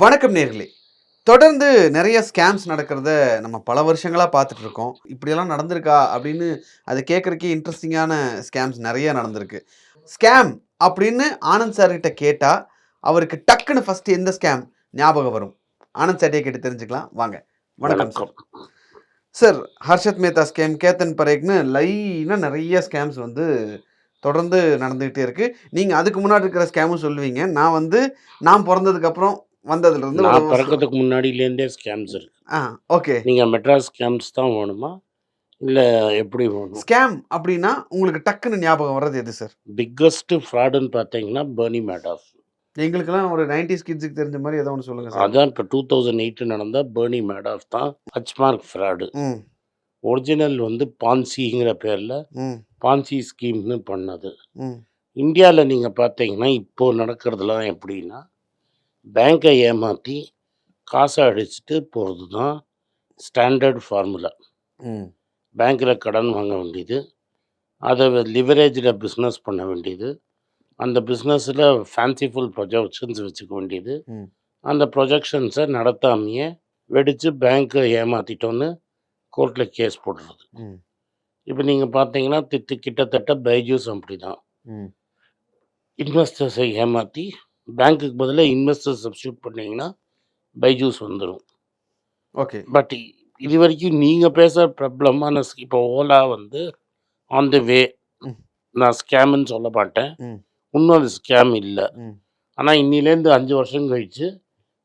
வணக்கம் நேர்களே. தொடர்ந்து நிறைய ஸ்கேம்ஸ் நடக்கிறத நம்ம பல வருஷங்களாக பார்த்துட்டு இருக்கோம் இப்படியெல்லாம் நடந்திருக்கா அப்படின்னு அதை கேட்குறக்கே இன்ட்ரெஸ்டிங்கான ஸ்கேம்ஸ் நிறைய நடந்திருக்கு. ஸ்கேம் அப்படின்னு ஆனந்த் சார்கிட்ட கேட்டால் அவருக்கு டக்குன்னு ஃபஸ்ட்டு எந்த ஸ்கேம் ஞாபகம் வரும்? ஆனந்த் சார்ட்டே கேட்டு தெரிஞ்சுக்கலாம். வாங்க. வணக்கம் sir sir Harshad Mehta scam Ketan பரேக்னு லைனாக நிறைய ஸ்கேம்ஸ் வந்து தொடர்ந்து நடந்துகிட்டே இருக்குது நீங்கள் அதுக்கு முன்னாடி இருக்கிற ஸ்கேமும் சொல்லுவீங்க. நான் வந்து நான் பிறந்ததுக்கப்புறம் வந்ததுலேருந்து நான் பிறக்கிறதுக்கு முன்னாடியிலேருந்தே ஸ்கேம்ஸ் இருக்கு. ஆ ஓகே. நீங்கள் மெட்ராஸ் ஸ்கேம்ஸ் தான் வேணுமா? இல்லை எப்படி வேணும்? ஸ்கேம் அப்படின்னா உங்களுக்கு டக்குன்னு ஞாபகம் வர்றது எது சார் பிக்கஸ்ட் ஃப்ராடுன்னு பார்த்தீங்கன்னா பர்னி மேடாஃப் எங்களுக்கெல்லாம் ஒரு நைன்டிஸ் கிட்ஸுக்கு தெரிஞ்ச மாதிரி ஏதோ ஒன்று சொல்லுங்கள் சார் அதான் இப்போ டூ தௌசண்ட் எயிட் நடந்த பர்னி மேடாஃப் தான் ஹச்மார்க் ஃப்ராடு ஒரிஜினல் வந்து பான்சிங்கிற பேரில் பான்சி ஸ்கீம்னு பண்ணது. இந்தியாவில் நீங்கள் பார்த்தீங்கன்னா இப்போ நடக்கிறதுலாம் எப்படின்னா பேங்க்கை ஏமாற்றி காசை அடிச்சுட்டு போகிறது தான் ஸ்டாண்டர்ட் ஃபார்முலா பேங்க்கில் கடன் வாங்க வேண்டியது. அதை லிவரேஜில் பிஸ்னஸ் பண்ண வேண்டியது. அந்த பிஸ்னஸில் ஃபேன்சிஃபுல் ப்ரொஜெக்ஷன்ஸ் வச்சுக்க வேண்டியது. அந்த ப்ரொஜெக்ஷன்ஸை நடத்தாமையே வெடித்து பேங்க்கை ஏமாற்றிட்டோன்னு கோர்ட்டில் கேஸ் போடுறது. இப்போ நீங்கள் பார்த்தீங்கன்னா திட்டு கிட்டத்தட்ட பைஜூஸ் அப்படி தான் இன்வெஸ்டர்ஸை ஏமாற்றி பேங்க்குக்கு பதிலாக இன்வெஸ்டர் சப்ஸ்டியூட் பண்ணிங்கன்னா பைஜூஸ் வந்துடும் ஓகே பட் இது வரைக்கும் நீங்கள் பேசுகிற ப்ராப்ளமான இப்போ ஓலா வந்து ஆன் தி வே. நான் ஸ்கேம்னு சொல்ல மாட்டேன். இன்னும் அது ஸ்கேம் இல்லை. ஆனால் இன்னிலேருந்து அஞ்சு வருஷம் கழிச்சு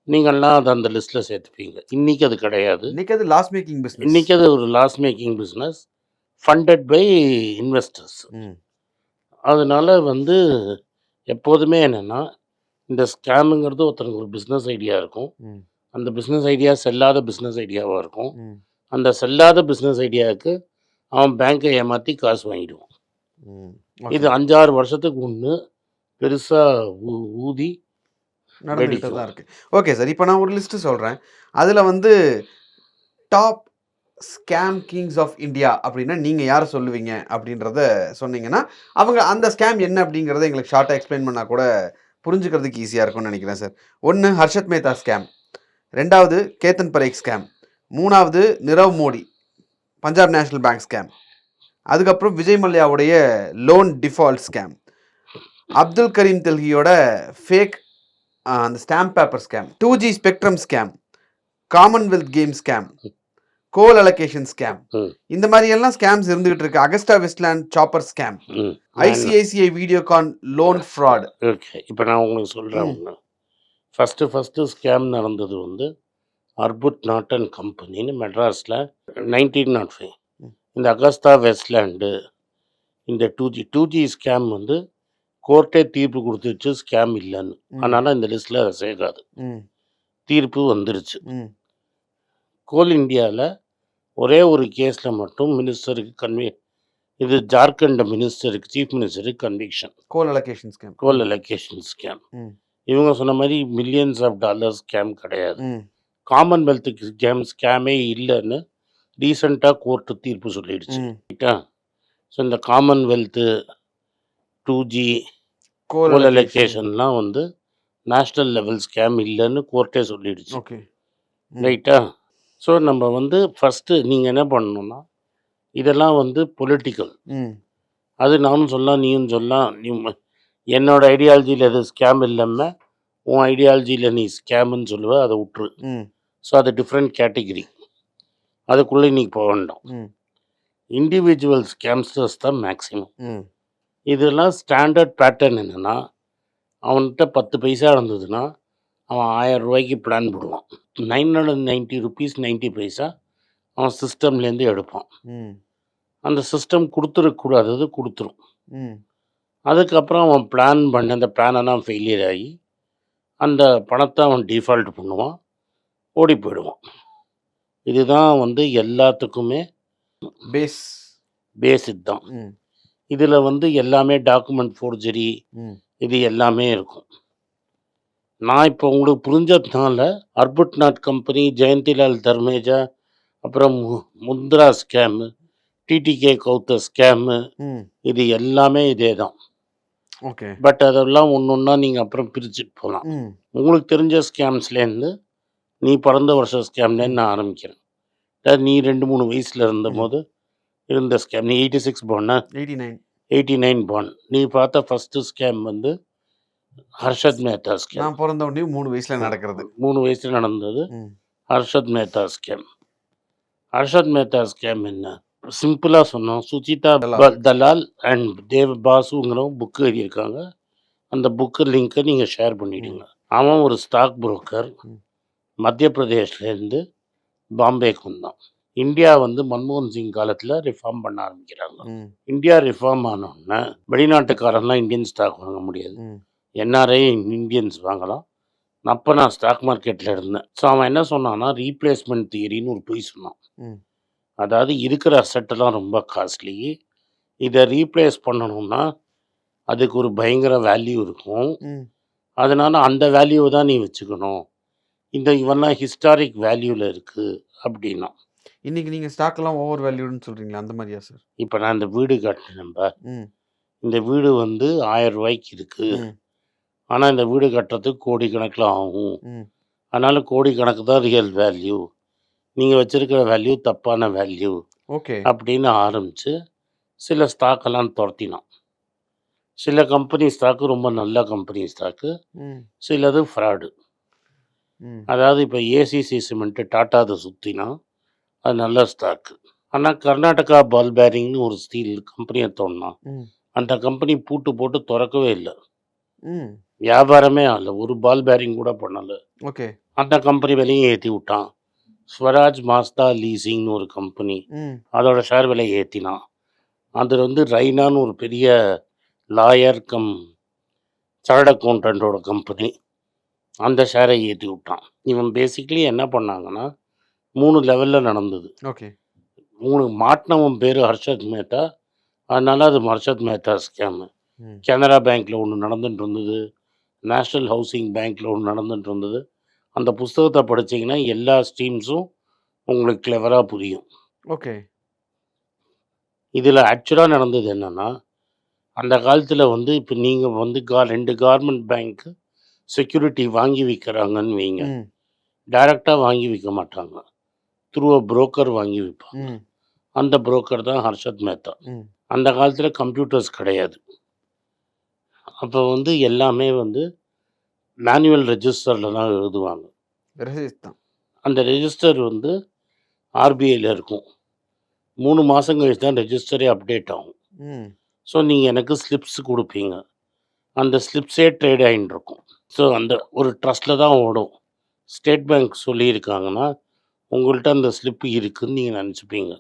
நீங்கள்லாம் அதை அந்த லிஸ்ட்டில் சேர்த்துப்பீங்க. இன்றைக்கி அது கிடையாது. இன்னைக்கு அது லாஸ் மேக்கிங் பிஸ்னஸ் இன்றைக்கி அது ஒரு loss making business funded by investors அதனால வந்து எப்போதுமே என்னென்னா இந்த ஸ்கேமுங்கிறது ஒருத்தருக்கு ஒரு பிஸ்னஸ் ஐடியா இருக்கும். அந்த பிஸ்னஸ் ஐடியா செல்லாத பிஸ்னஸ் ஐடியாவாக இருக்கும். அந்த செல்லாத பிஸ்னஸ் ஐடியாவுக்கு அவன் பேங்க்கை ஏமாற்றி காசு வாங்கிடுவான். இது அஞ்சாறு வருஷத்துக்கு ஒன்று பெருசாக ஊதி நடந்துகிட்டு. தான் இருக்கு. ஓகே சார் இப்போ நான் ஒரு லிஸ்ட் சொல்கிறேன் அதில் வந்து top scam kings of India அப்படின்னா நீங்கள் யாரை சொல்லுவீங்க அப்படின்றத சொன்னீங்கன்னா அவங்க அந்த ஸ்கேம் என்ன அப்படிங்கிறத எங்களுக்கு ஷார்ட்டாக எக்ஸ்பிளைன் பண்ணால் கூட புரிஞ்சுக்கிறதுக்கு ஈஸியாக இருக்கும்னு நினைக்கிறேன் சார் ஒன்று ஹர்ஷத் மேத்தா ஸ்கேம் ரெண்டாவது கேத்தன் பரேக் ஸ்கேம் மூணாவது Nirav Modi Punjab National Bank scam அதுக்கப்புறம் Vijay மல்லையாவுடைய loan default scam Abdul Karim தெல்கியோட fake அந்த stamp paper scam two G spectrum scam Commonwealth game scam coal allocation scam. இந்த மாதிரி எல்லாம் ஸ்கேம்ஸ் இருந்துகிட்டு இருக்கு. Agusta Westland chopper scam. ICICI Videocon loan fraud okay இப்போ நான் உங்களுக்கு சொல்கிறேன் ஃபஸ்ட்டு ஃபஸ்ட்டு ஸ்கேம் நடந்தது வந்து அர்புட் நாட்டன் கம்பெனின்னு மெட்ராஸில் நைன்டீன் நாட் ஃபைவ். இந்த அகஸ்தா வெஸ்ட்லேண்டு இந்த two G two G scam வந்து கோர்ட்டே தீர்ப்பு கொடுத்துருச்சு ஸ்கேம் இல்லைன்னு. அதனால் இந்த லிஸ்ட்டில் அதை சேர்க்காது தீர்ப்பு வந்துருச்சு. கோல் இந்தியாவில் ஒரே ஒரு கேஸில் மட்டும் மினிஸ்டருக்கு கன்வி இது ஜார்க்கண்ட் மினிஸ்டருக்கு chief மினிஸ்டருக்கு conviction coal allocation scam coal allocation scam. இவங்க சொன்ன மாதிரி மில்லியன்ஸ் ஆஃப் டாலர் ஸ்கேம் கிடையாது. ம். காமன்வெல்த்துக்கு ஸ்கேம் ஸ்கேமே இல்லைன்னு ரீசெண்டாக கோர்ட்டு தீர்ப்பு சொல்லிடுச்சு. ரைட்டா ஸோ இந்த காமன்வெல்த்து டூ ஜி கோல் அலோகேஷன்லாம் வந்து நேஷ்னல் லெவல் ஸ்கேம் இல்லைன்னு கோர்ட்டே சொல்லிடுச்சு. ரைட்டா ஸோ நம்ம வந்து ஃபஸ்ட்டு நீங்கள் என்ன பண்ணணும்னா இதெல்லாம் வந்து பொலிட்டிக்கல் அது நானும் சொல்லலாம் நீயும் சொல்லலாம். நீ என்னோட ஐடியாலஜியில் எது ஸ்கேம் இல்லாமல் உன் ஐடியாலஜியில் நீ ஸ்கேம்னு சொல்லுவ அதை விட்டுரு ஸோ அது டிஃப்ரெண்ட் கேட்டகிரி அதுக்குள்ளே நீ போக வேண்டாம். இண்டிவிஜுவல் ஸ்கேம்ஸ்டர்ஸ் தான் மேக்ஸிமம் இதெல்லாம் ஸ்டாண்டர்ட் பேட்டர்ன் என்னென்னா அவன்கிட்ட பத்து பைசா இருந்ததுன்னா அவன் ஆயிரம் ரூபாய்க்கு பிளான் போடுவான். Nine hundred ninety rupees ninety paisa அவன் சிஸ்டம்லேருந்து எடுப்பான். அந்த சிஸ்டம் கொடுத்துருக்கூடாதது கொடுத்துரும். அதுக்கப்புறம் அவன் பிளான் பண்ண அந்த பிளானெல்லாம் ஃபெயிலியர் ஆகி அந்த பணத்தை அவன் டிஃபால்ட் பண்ணுவான் ஓடி போயிடுவான். இதுதான் வந்து எல்லாத்துக்குமே பேஸ் பேஸ் இதுதான். ம். இதில் வந்து எல்லாமே டாக்குமெண்ட் ஃபோர்ஜரி இது எல்லாமே இருக்கும். நான் இப்போ உங்களுக்கு புரிஞ்சதுனால அர்புட் நாட் கம்பெனி ஜெயந்திலால் தர்மேஜா அப்புறம் மு- முத்ரா ஸ்கேமு டிடிகே கௌத்த ஸ்கேமு இது எல்லாமே இதே தான் ஓகே. பட் அதெல்லாம் ஒன்று ஒன்றா நீங்கள் அப்புறம் பிரிச்சுட்டு போகலாம் உங்களுக்கு தெரிஞ்ச ஸ்கேம்ஸ்லேருந்து நீ பிறந்த வருஷம் ஸ்கேம்லேருந்து நான் ஆரம்பிக்கிறேன். அதாவது நீ ரெண்டு மூணு வயசில் இருந்த. போது இருந்த ஸ்கேம் நீ எயிட்டி சிக்ஸ் போனா எயிட்டி நைன். எயிட்டி நைன் பான் நீ பார்த்த ஃபஸ்ட்டு ஸ்கேம் வந்து ஹர்ஷத் மேத்தா ஸ்கேம் நான் பிறந்த உடனே மூணு வயசுல நடக்கிறது. மூணு வயசில் நடந்தது. ஹர்ஷத் மேத்தா ஸ்கேம் ஹர்ஷத் மேத்தா ஸ்கேம் என்ன? சிம்பிளாக சொன்னோம். சுஜிதா தலால். அண்ட் தேவ் பாசுங்கிறவங்க புக்கு எழுதியிருக்காங்க. அந்த புக்கு லிங்க்கை நீங்கள் ஷேர் பண்ணிவிடுங்க அவன் ஒரு ஸ்டாக் புரோக்கர். மத்திய பிரதேஷ்லேருந்து பாம்பேக்கு வந்தான் இந்தியா வந்து மன்மோகன் சிங் காலத்தில் ரிஃபார்ம் பண்ண ஆரம்பிக்கிறாங்க. இந்தியா ரிஃபார்ம் ஆனோடனே வெளிநாட்டுக்காரன்லாம் இந்தியன் ஸ்டாக் வாங்க முடியாது. என்ஆர்ஐ இந்தியன்ஸ் வாங்கலாம். அப்போ நான் ஸ்டாக் மார்க்கெட்டில் இருந்தேன். ஸோ அவன் என்ன சொன்னான்னா ரீப்ளேஸ்மெண்ட் தியரின்னு ஒரு பொய் சொன்னான். அதாவது இருக்கிற அசட்டெல்லாம் ரொம்ப காஸ்ட்லி இதை ரீப்ளேஸ் பண்ணணும்னா அதுக்கு ஒரு பயங்கர வேல்யூ இருக்கும். அதனால அந்த வேல்யூவை தான் நீ வச்சுக்கணும். இந்த இவெல்லாம் ஹிஸ்டாரிக் வேல்யூவில் இருக்குது அப்படின்னா. இன்னைக்கு நீங்க ஸ்டாக் எல்லாம் ஓவர் வேல்யூன்னு சொல்றீங்களா அந்த மாதிரியா சார் இப்போ நான் இந்த வீடு கட்டினேன் இந்த வீடு வந்து ஆயிரம் ரூபாய்க்கு இருக்குது ஆனால் இந்த வீடு கட்டுறதுக்கு கோடி கணக்கில் ஆகும் அதனால் கோடி கணக்கு தான் ரியல் வேல்யூ நீங்கள் வச்சுருக்கிற வேல்யூ தப்பான வேல்யூ ஓகே. அப்படின்னு ஆரம்பித்து சில ஸ்டாக்கெல்லாம் துரத்தினான். சில கம்பெனி ஸ்டாக்கு ரொம்ப நல்ல கம்பெனி ஸ்டாக்கு சிலது ஃப்ராடு அதாவது இப்போ ஏசிசி சிமெண்ட்டு டாட்டாவை சுற்றினா அது நல்ல ஸ்டாக்கு ஆனால் கர்நாடகா பால் பேரிங்னு ஒரு ஸ்டீல் கம்பெனியை தோணுனான் ம். அந்த கம்பெனி பூட்டு போட்டு திறக்கவே இல்லை. வியாபாரமே ஆகல ஒரு பால் பேரிங் கூட பண்ணலை. ஓகே. அந்த கம்பெனி விலையும் ஏற்றி விட்டான். ஸ்வராஜ் மாஸ்தா லீசிங்னு ஒரு கம்பெனி அதோட ஷேர் விலை ஏற்றினான் அதில் வந்து ரைனான்னு ஒரு பெரிய லாயர் கம் சார்ட் அக்கௌண்டண்ட்டோட கம்பெனி அந்த ஷேரை ஏற்றி விட்டான். இவன் பேசிக்கலி என்ன பண்ணாங்கன்னா மூணு லெவலில் நடந்தது. ஓகே. மூணு மாட்டினவன் பேர் ஹர்ஷத் மேத்தா. அதனால அது ஹர்ஷத் மேத்தா ஸ்கேமு கனரா பேங்க்கில் ஒன்று நடந்துட்டு இருந்தது. நேஷ்னல் ஹவுசிங் பேங்க்கில் ஒன்று நடந்துட்டு இருந்தது. அந்த புஸ்தகத்தை படிச்சீங்கன்னா எல்லா ஸ்ட்ரீம்ஸும் உங்களுக்கு கிளவராக புரியும். ஓகே. இதில் ஆக்சுவலாக நடந்தது என்னென்னா அந்த காலத்தில் வந்து இப்போ நீங்கள் வந்து கா ரெண்டு கார்மெண்ட் பேங்க்கு செக்யூரிட்டி வாங்கி விற்கிறாங்கன்னு வைங்க. டைரெக்டாக வாங்கி விற்க மாட்டாங்க. த்ரூ அ புரோக்கர் வாங்கி விற்பாங்க அந்த புரோக்கர் தான் ஹர்ஷத் மேத்தா. அந்த காலத்தில் கம்ப்யூட்டர்ஸ் கிடையாது. அப்போ வந்து எல்லாமே வந்து மேனுவல் ரெஜிஸ்டரில் தான் எழுதுவாங்க. அந்த ரெஜிஸ்டர் வந்து ஆர்பிஐயில் இருக்கும். மூணு மாதம் கழிச்சு தான் ரெஜிஸ்டரே அப்டேட் ஆகும். ஸோ நீங்கள் எனக்கு ஸ்லிப்ஸ் கொடுப்பீங்க. அந்த ஸ்லிப்ஸே ட்ரேட் ஆகிட்டு இருக்கும். ஸோ அந்த ஒரு ட்ரஸ்ட்டில் தான் ஓடும். ஸ்டேட் பேங்க் சொல்லியிருக்காங்கன்னா உங்கள்கிட்ட அந்த ஸ்லிப்பு இருக்குதுன்னு நீங்கள் நினச்சிப்பீங்க.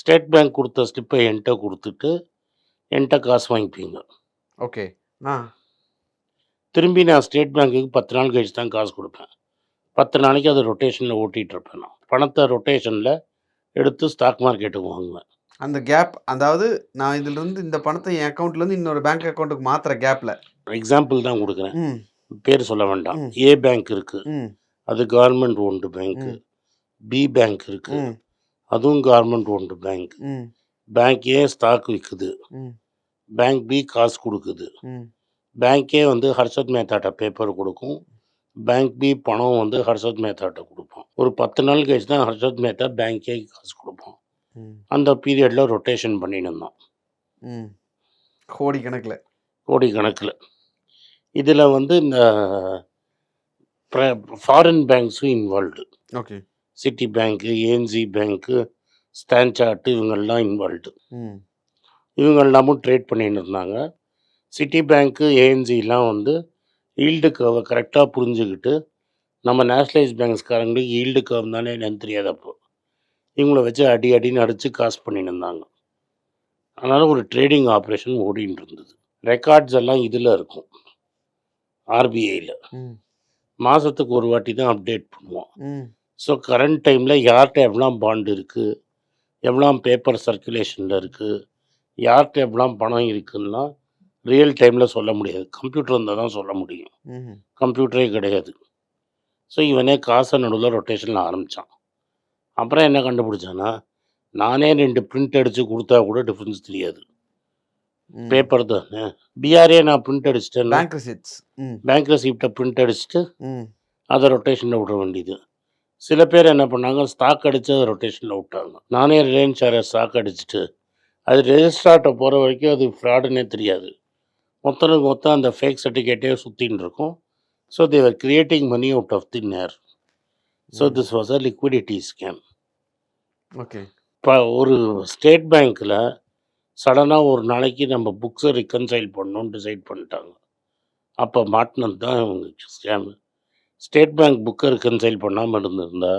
ஸ்டேட் பேங்க் கொடுத்த ஸ்லிப்பை என்கிட்ட கொடுத்துட்டு என்கிட்ட காசு வாங்கிப்பீங்க. ஓகே. திரும்பி நான் ஸ்டேட் பேங்க்குக்கு பத்து நாள் கழிச்சு தான் காசு கொடுப்பேன். பத்து நாளைக்கு அதை ரொட்டேஷனில் ஓட்டிகிட்டு இருப்பேன் நான். பணத்தை ரொட்டேஷனில் எடுத்து ஸ்டாக் மார்க்கெட்டுக்கு வாங்குவேன். அந்த கேப் அதாவது நான் இதுல இருந்து இந்த பணத்தை என் அக்கௌண்ட்ல இருந்து இன்னொரு பேங்க் அக்கௌண்ட்டுக்கு மாத்துற கேப்ல எக்ஸாம்பிள் தான் கொடுக்குறேன். பேர் சொல்ல வேண்டாம். ஏ பேங்க் இருக்குது அது government owned bank. B bank இருக்குது அதுவும் government owned bank bank A stock விற்குது bank B காசு கொடுக்குது. பேங்க்கே வந்து ஹர்ஷத் மேத்தாட்ட பேப்பர் கொடுக்கும். பேங்க் பி பணம் வந்து ஹர்ஷத் மேத்தாட்ட கொடுப்பான். ஒரு பத்து நாள் கழிச்சு தான் ஹர்ஷத் மேத்தா பேங்க்கே காசு கொடுப்பான். ம். அந்த பீரியடில் ரொட்டேஷன் பண்ணிட்டு இருந்தான். ம். கோடி கணக்குல கோடி கணக்கில் இதில் வந்து இந்த foreign பேங்க்ஸும் involved okay. Citi bank ANZ bank StanChart இவங்கெல்லாம் இன்வால்வ்டு இவங்க எல்லாமும் ட்ரேட் பண்ணிட்டு இருந்தாங்க. சிட்டி பேங்க்கு ஏஎன்சிலாம் வந்து ஈல்டு கர்வை கரெக்டாக புரிஞ்சுக்கிட்டு நம்ம நேஷ்னலைஸ் பேங்க்ஸ்காரங்களுக்கு ஈல்டு கர்வ் தானே என்னன்னு தெரியாது அப்போ இவங்கள வச்சு அடி அடின்னு அடித்து காசு பண்ணிட்டு இருந்தாங்க. அதனால் ஒரு ட்ரேடிங் ஆப்ரேஷன் ஓடிட்டு இருந்தது. ரெக்கார்ட்ஸ் எல்லாம் இதில் இருக்கும். ஆர்பிஐயில் மாதத்துக்கு ஒரு வாட்டி தான் அப்டேட் பண்ணுவோம். ஸோ கரண்ட் டைமில் யார்கிட்ட எவ்வளோ பாண்ட் இருக்குது எவ்வளோ பேப்பர் சர்க்குலேஷனில் இருக்குது யார்கிட்ட எவ்வளோ பணம் இருக்குன்னா ரியல் டைமில் சொல்ல முடியாது. கம்ப்யூட்டர் இருந்தால் தான் சொல்ல முடியும். கம்ப்யூட்டரே கிடையாது. ஸோ இவனே காசை நடுவில் ரொட்டேஷனில் ஆரம்பித்தான் அப்புறம் என்ன கண்டுபிடிச்சான்னா நானே ரெண்டு பிரிண்ட் அடித்து கொடுத்தா கூட டிஃப்ரென்ஸ் தெரியாது. பேப்பர் தானே? பிஆர்ஏ நான் பிரிண்ட் அடிச்சிட்டேன் பேங்க் ரிசிப்ட்ஸ் ம். பேங்க் ரெசிப்டை பிரிண்ட் அடிச்சுட்டு அதை ரொட்டேஷனில் விட வேண்டியது. சில பேர் என்ன பண்ணாங்க ஸ்டாக் அடித்து அதை ரொட்டேஷனில் விட்டாங்க. நானே ரிலையன்ஸ் ஷேரை ஸ்டாக் அடிச்சுட்டு அது ரெஜிஸ்ட்ரார்ட்ட போகிற வரைக்கும் அது ஃப்ராடுன்னே தெரியாது. மொத்தனுக்கு மொத்தம் அந்த ஃபேக் சர்டிஃபிகேட்டே சுற்றின்னு இருக்கும். So they were creating money out of thin air so. This was a liquidity scam okay இப்போ ஒரு ஸ்டேட் பேங்க்கில் சடனாக ஒரு நாளைக்கு நம்ம புக்ஸை ரிகன்சைல் பண்ணணும்னு டிசைட் பண்ணிட்டாங்க. அப்போ மாட்டினது தான் இவங்க ஸ்கேமு ஸ்டேட் பேங்க் புக்கை ரிகன்சைல் பண்ணாமல் இருந்திருந்தா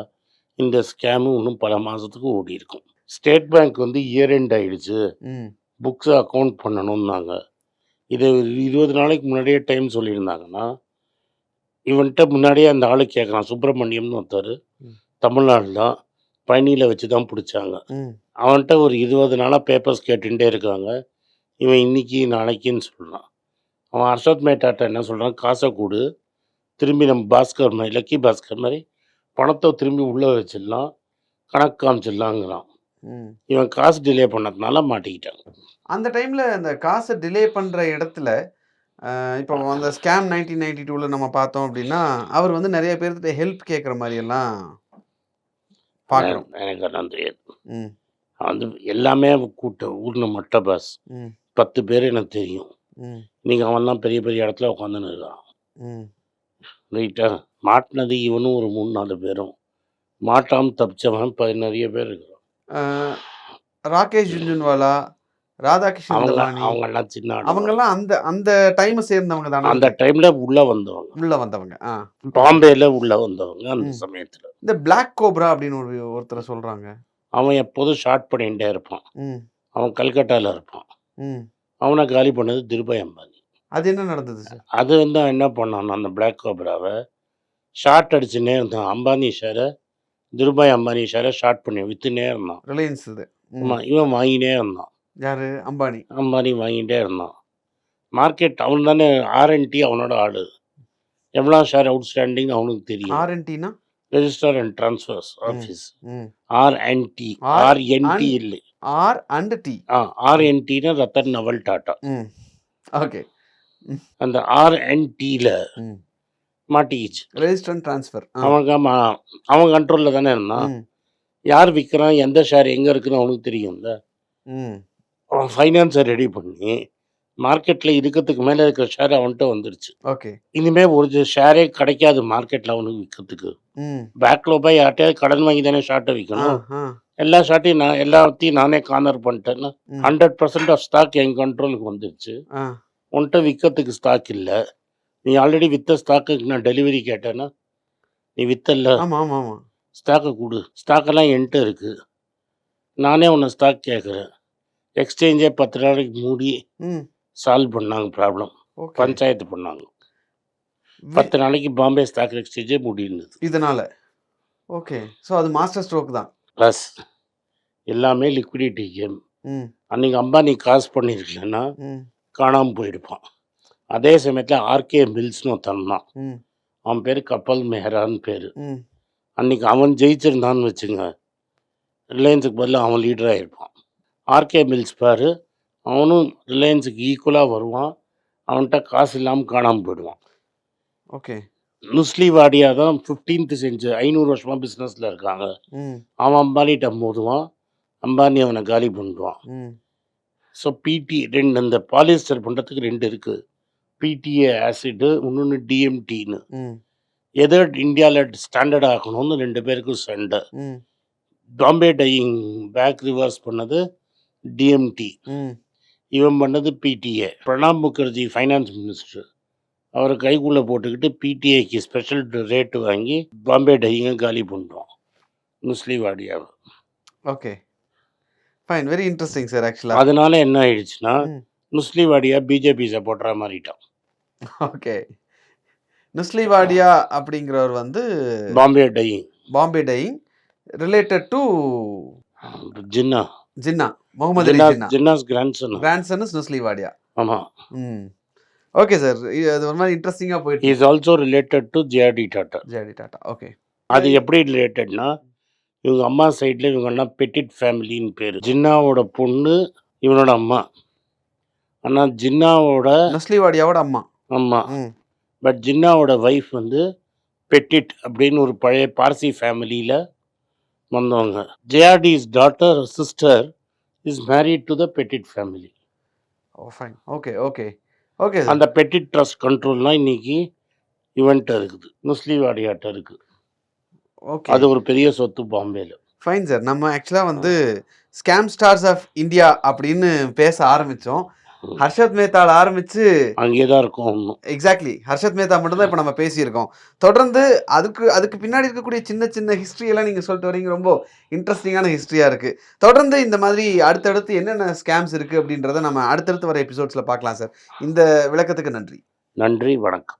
இந்த ஸ்கேமு இன்னும் பல மாதத்துக்கு ஓடி இருக்கும் ஸ்டேட் பேங்க் வந்து இயர் எண்ட் ஆயிடுச்சு. புக்ஸை அக்கௌண்ட் பண்ணணும்னாங்க. இதை இருபது நாளைக்கு முன்னாடியே டைம் சொல்லியிருந்தாங்கன்னா இவன்கிட்ட முன்னாடியே அந்த ஆளு கேட்குறான் சுப்பிரமணியம்னு ஒருத்தர் ம். தமிழ்நாட்டில் தான் பயணியில் வச்சு தான் பிடிச்சாங்க. அவன்கிட்ட ஒரு இருபது நாளாக பேப்பர்ஸ் கேட்டுட்டே இருக்காங்க. இவன் இன்னைக்கு நாளைக்குன்னு சொல்கிறான் அவன் அர்ஷத் மேட்டாட்ட என்ன சொல்கிறான் காசை கொடு. திரும்பி நம்ம பாஸ்கர் மாதிரி லக்கி பாஸ்கர் மாதிரி பணத்தை திரும்பி உள்ளே வச்சிடலாம். கணக்கு காமிச்சிடலாங்கிறான். இவன் காசு டிலே பண்ணதுனால மாட்டிக்கிட்டாங்க அந்த டைமில் அந்த காசை டிலே பண்ணுற இடத்துல இப்போ அந்த ஸ்கேம் நைன்டீன் நைன்டி டூவில் நம்ம பார்த்தோம் அப்படின்னா அவர் வந்து நிறைய பேர்கிட்ட ஹெல்ப் கேட்குற மாதிரியெல்லாம் பார்க்குறோம். எனக்கு- அதெல்லாம் தெரியாது. வந்து எல்லாமே கூட்ட ஊர்ன மட்ட பாஸ் பத்து பேர் எனக்கு தெரியும். இன்னைக்கு அவன் தான் பெரிய பெரிய இடத்துல உட்காந்துன்னு இருக்கான். ரைட்டா? மாட்டினது இவனும் ஒரு மூணு நாலு பேரும். மாட்டாமல் தப்பிச்சவன் நிறைய பேர் இருக்கிறான். ராகேஷ் ஜுன்ஜுன்வாலா ராதாகிருஷ்ணன் அவங்கெல்லாம் சின்ன. அவங்கெல்லாம் அந்த அந்த டைம் சேர்ந்தவங்க தானே? அந்த டைம்ல உள்ள வந்தவங்க. உள்ள வந்தவங்க பாம்பேல உள்ள வந்தவங்க அந்த. சமயத்துல. இந்த பிளாக் கோப்ரா அப்படின்னு ஒரு ஒருத்தர் சொல்றாங்க. அவன் எப்போதும் ஷார்ட் பண்ணிகிட்டே இருப்பான். அவன் கல்கட்டால இருப்பான். அவனை காலி பண்ணது திருபாய் அம்பானி. அது என்ன நடந்தது சார் அது வந்து என்ன பண்ணான் அந்த பிளாக் கோப்ராவை ஷார்ட் அடிச்சுன்னே இருந்தான். அம்பானி ஷேரை திருபாய் அம்பானி ஷேரை ஷார்ட் பண்ணி வித்துனே இருந்தான். ரிலையன்ஸ் இது. ம். ஆமா, இவன் வாங்கினே இருந்தான். யாரு? அம்பானி. அம்பானி வாங்கிட்டே இருந்தான். மார்க்கெட் அவன் தானே ஆர்என்டி அவனோட ஆளு. எவ்வளோ ஷேர் அவுட்ஸ்டாண்டிங் அவனுக்கு தெரியும். ஆர்என்டினா register and transfers office hmm RNT R- RNT and- இல்லை. ஆர் அண்ட் டி ஆ ஆர்என்டினா ரத்தன் நவல் டாட்டா. ஓகே. அந்த ம். மாட்டிக்கிச்சு. ரெஜிஸ்டர் ட்ரான்ஸ்ஃபர் அவங்க அவன் கண்ட்ரோலில் தானே இருந்தான். யார் விற்கிறான் எந்த ஷேர் எங்கே இருக்குன்னு அவனுக்கு தெரியும்ல அவன் ஃபைனான்ஸை ரெடி பண்ணி மார்க்கெட்டில் இருக்கிறதுக்கு மேலே இருக்கிற ஷேர் அவன்கிட்ட வந்துருச்சு. ஓகே. இனிமேல் ஒரு ஷேரே கிடைக்காது மார்க்கெட்டில் அவனுக்கு விற்கிறதுக்கு ம். பேக்கில் போய் யார்கிட்டயாவது கடன் வாங்கி தானே ஷார்ட்டை விற்கணும் எல்லா ஷார்ட்டையும் நான் எல்லாத்தையும் நானே கார்னர் பண்ணிட்டேன்னா. ஹண்ட்ரட் பர்சன்ட் ஆஃப் ஸ்டாக் என் கண்ட்ரோலுக்கு வந்துருச்சு. உன்கிட்ட விற்கிறதுக்கு ஸ்டாக் இல்லை. நீ ஆல்ரெடி வித்த ஸ்டாக்குக்கு நான் டெலிவரி கேட்டேன்னா நீ வித்தல்ல. ஆமா ஆமா ஆமா. ஸ்டாக்கை கொடு. ஸ்டாக்கெல்லாம் என்கிட்ட இருக்கு. நானே உன்னை ஸ்டாக் கேட்குறேன் எக்ஸ்சேஞ்சே பத்து நாளைக்கு மூடி சால்வ் பண்ணாங்க ப்ராப்ளம் பஞ்சாயத்து பண்ணாங்க. பத்து நாளைக்கு பாம்பே ஸ்டாக் எக்ஸ்சேஞ்சே முடிந்தது இதனால. ஓகே. ஸோ அது மாஸ்டர் ஸ்ட்ரோக் தான். ப்ளஸ் எல்லாமே லிக்விடிட்டி கேம் அன்னைக்கு அம்பானி காசு பண்ணியிருக்கலன்னா காணாமல் போயிருப்பான். அதே சமயத்தில் ஆர்கே மில்ஸ்னு ஒருத்தன் தான் அவன் பேர் கப்பல் மெஹரான்னு பேர். அன்னைக்கு அவன் ஜெயிச்சிருந்தான்னு வச்சுங்க ரிலையன்ஸுக்கு பதிலாக அவன் லீடராக இருப்பான் ஆர்கே மில்ஸ் பாரு அவனும் ரிலையன்ஸுக்கு ஈக்குவலாக வருவான் அவன்கிட்ட காசு இல்லாமல் காணாமல் போயிடுவான். ஓகே. நுஸ்லி வாடியா தான் ஃபிஃப்டீன்த் செஞ்சு ஐநூறு வருஷமாக பிஸ்னஸில் இருக்காங்க. அவன் அம்பானிகிட்ட மோதுவான் அம்பானி அவனை காலி பண்ணிடுவான். ம். ஸோ பிடி ரெண்டு அந்த பாலிஸ்டர் பண்ணுறதுக்கு ரெண்டு இருக்குது பிடிஏ ஆசிடு இன்னொன்று டிஎம்டின்னு எதை இந்தியாவில் ஸ்டாண்டர்ட் ஆக்கணும்னு ரெண்டு பேருக்கும் சண்டை. பாம்பே டையிங் பேக் ரிவர்ஸ் பண்ணது டிஎம்டி இவன் பண்ணது PTA Pranab Mukherjee finance minister அவரை கைக்குள்ளே போட்டுக்கிட்டு பிடிஏக்கு ஸ்பெஷல் ரேட்டு வாங்கி பாம்பே டையிங்கை காலி பண்ணுறோம் முஸ்லீம் வாடியாவை. Okay. Fine very interesting sir ஆக்சுவலாக அதனால என்ன ஆயிடுச்சுன்னா. முஸ்லீம் வாடியா பிஜேபி சப்போர்ட்டரா மாறிட்டான். ஓகே. நுஸ்லி வாடியா அப்படிங்கிறவர் வந்து Bombay dyeing. Bombay dyeing. Related to Jinnah. Jinnah Muhammad Jinnah's grandson grandson is Nusli Wadia ஆமாம் ம். ஓகே சார் அது ஒரு மாதிரி இன்ட்ரெஸ்டிங்காக போயிட்டு is also related to JD Tata JD Tata okay. அது எப்படி ரிலேட்டட்னா இவங்க அம்மா சைடில் இவங்க எல்லாம் பெட்டிட் ஃபேமிலின்னு பேர். ஜின்னாவோட பொண்ணு இவனோட அம்மா. ஆனால் ஜின்னாவோட நஸ்லிவாடியாவோட அம்மா. ஆமாம் பட் ஜின்னாவோட ஒய்ஃப் வந்து பெட்டிட் அப்படின்னு ஒரு பழைய பார்சி ஃபேமிலியில் வந்தவங்க. JRD's daughter sister is married to the Petit family. Oh fine. Okay okay. Okay அந்த பெட்டிட் ட்ரஸ்ட் கண்ட்ரோல்லாம் இன்னைக்கு இவன்ட்ட இருக்குது. முஸ்லீம் வாடியாட்ட இருக்குது ஓகே. அது ஒரு பெரிய சொத்து பாம்பேல. Fine sir. நம்ம ஆக்சுவலாக வந்து ஸ்கேம் ஸ்டார்ஸ் ஆஃப் இந்தியா அப்படின்னு பேச ஆரம்பித்தோம். ஹர்ஷத் மேத்தால ஆரம்பித்து அங்கே தான் இருக்கும் எக்ஸாக்ட்லி ஹர்ஷத் மேத்தா மட்டும் தான் இப்போ நம்ம பேசியிருக்கோம். தொடர்ந்து அதுக்கு அதுக்கு பின்னாடி இருக்கக்கூடிய சின்ன சின்ன history எல்லாம் நீங்கள் சொல்லிட்டு வரீங்க ரொம்ப இன்ட்ரெஸ்டிங்கான ஹிஸ்ட்ரியாக இருக்குது தொடர்ந்து இந்த மாதிரி அடுத்தடுத்து என்னென்ன ஸ்கேம்ஸ் இருக்குது அப்படின்றத நம்ம அடுத்தடுத்து வர எபிசோட்ஸில் பார்க்கலாம் சார் இந்த விளக்கத்துக்கு நன்றி. நன்றி வணக்கம்.